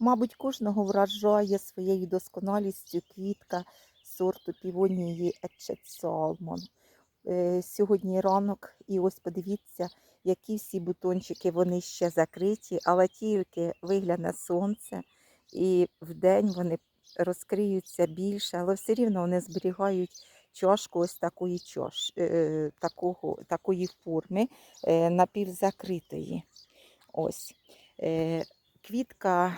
Мабуть, кожного вражає своєю досконалістю квітка сорту півонії Ечет Салмон. Е, Сьогодні ранок, і ось подивіться, які всі бутончики вони ще закриті, але тільки вигляне сонце, і вдень вони розкриються більше, але все рівно вони зберігають чашку ось такої чаш, е, такого, такої форми е, напівзакритої. Ось. Квітка,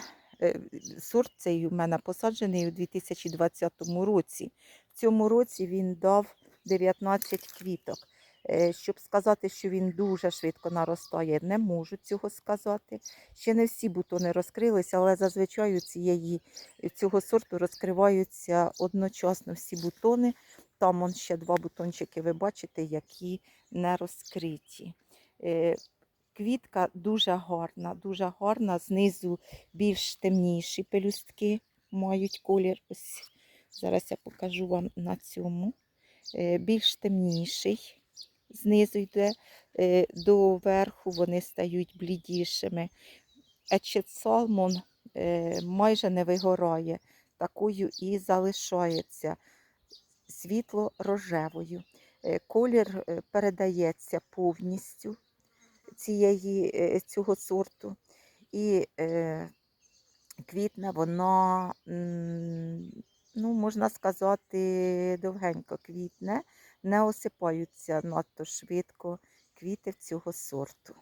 сорт цей у мене посаджений у 2020 році. В цьому році він дав 19 квіток. Е, Щоб сказати, що він дуже швидко наростає, не можу цього сказати. Ще не всі бутони розкрилися, але зазвичай у цієї, цього сорту розкриваються одночасно всі бутони. Там он ще два бутончики, ви бачите, які не розкриті. Квітка дуже гарна, дуже гарна. Знизу більш темніші пелюстки мають колір. Ось зараз я покажу вам на цьому. Е, Більш темніший знизу йде, е, до верху вони стають блідішими. Ечет Салмон е, майже не вигорає, такою і залишається світло-рожевою. Е, Колір передається повністю цієї, е, цього сорту. І е, квітне вона, ну, можна сказати, довгенько квітне, не осипаються надто швидко квіти цього сорту.